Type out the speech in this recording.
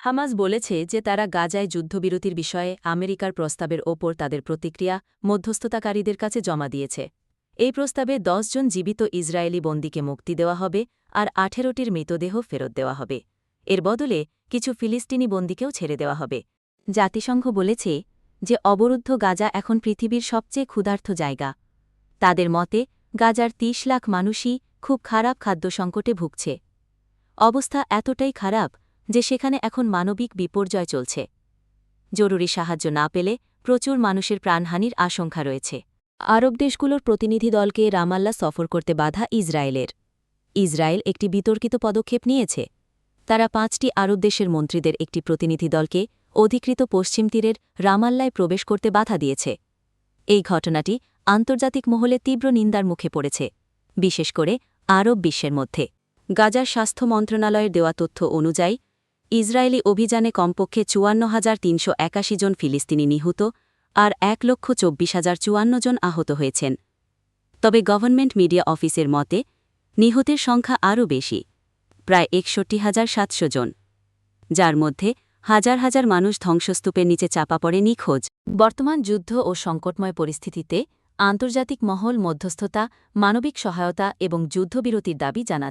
Hamas বলেছে যে তারা গাজায় যুদ্ধবিরতির বিষয়ে আমেরিকার প্রস্তাবের ওপর তাদের প্রতিক্রিয়া মধ্যস্থতাকারীদের কাছে জমা দিয়েছে। এই প্রস্তাবে জন জীবিত ইসরায়েলি বন্দীকে মুক্তি দেওয়া হবে আর আঠেরোটির মৃতদেহ ফেরত দেওয়া হবে। এর বদলে কিছু ফিলিস্তিনি বন্দীকেও ছেড়ে দেওয়া হবে। জাতিসংঘ বলেছে যে অবরুদ্ধ গাজা এখন পৃথিবীর সবচেয়ে ক্ষুধার্থ জায়গা। তাদের মতে, গাজার ৩০ লাখ মানুষই খুব খারাপ খাদ্য সংকটে ভুগছে। অবস্থা এতটাই খারাপ যে সেখানে এখন মানবিক বিপর্যয় চলছে। জরুরি সাহায্য না পেলে প্রচুর মানুষের প্রাণহানির আশঙ্কা রয়েছে। আরব দেশগুলোর প্রতিনিধি দলকে রামাল্লা সফর করতে বাধা ইসরায়েলের। ইসরায়েল একটি বিতর্কিত পদক্ষেপ নিয়েছে। তারা পাঁচটি আরব দেশের মন্ত্রীদের একটি প্রতিনিধি দলকে অধিকৃত পশ্চিম তীরের রামাল্লায় প্রবেশ করতে বাধা দিয়েছে। এই ঘটনাটি আন্তর্জাতিক মহলে তীব্র নিন্দার মুখে পড়েছে, বিশেষ করে আরব বিশ্বের মধ্যে। গাজার স্বাস্থ্য মন্ত্রণালয়ের দেওয়া তথ্য অনুযায়ী ইসরায়েলি অভিযানে কমপক্ষে চুয়ান্ন হাজার তিনশো একাশি জন ফিলিস্তিনি নিহত আর এক লক্ষ চব্বিশ হাজার চুয়ান্ন জন আহত হয়েছেন। তবে গভর্নমেন্ট মিডিয়া অফিসের মতে, নিহতের সংখ্যা আরও বেশি, প্রায় একষট্টি হাজার সাতশো জন, যার মধ্যে হাজার হাজার মানুষ ধ্বংসস্তূপের নিচে চাপা পড়ে নিখোঁজ। বর্তমান যুদ্ধ ও সংকটময় পরিস্থিতিতে আন্তর্জাতিক মহল মধ্যস্থতা, মানবিক সহায়তা এবং যুদ্ধবিরতির দাবি জানাচ্ছে।